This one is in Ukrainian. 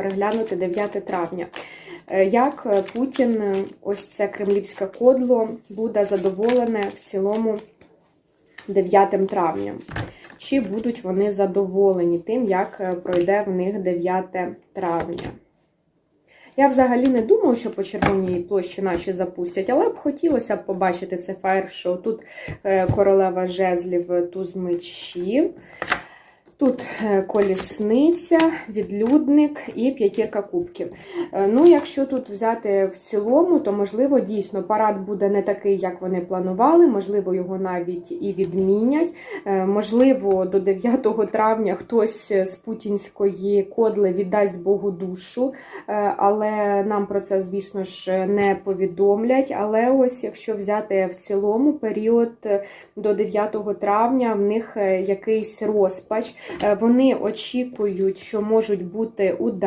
переглянути 9 травня. Е, Як е, Путін, е, ось це кремлівське кодло, буде задоволене в цілому 9 травня? Чи будуть вони задоволені тим, як пройде в них 9 травня? Я взагалі не думаю, що по червоній площі наші запустять, але б хотілося б побачити це фаєр-шоу. Тут королева жезлів, туз мечів. Тут е, колісниця, відлюдник і п'ятірка кубків. Е, Ну, якщо тут взяти в цілому, то можливо дійсно парад буде не такий, як вони планували. Можливо, його навіть і відмінять. Е, Можливо, до 9 травня хтось з путінської кодли віддасть Богу душу, але нам про це, звісно ж, не повідомлять. Але ось якщо взяти в цілому період до 9 травня, в них якийсь розпач. Е, Вони очікують, що можуть бути удари.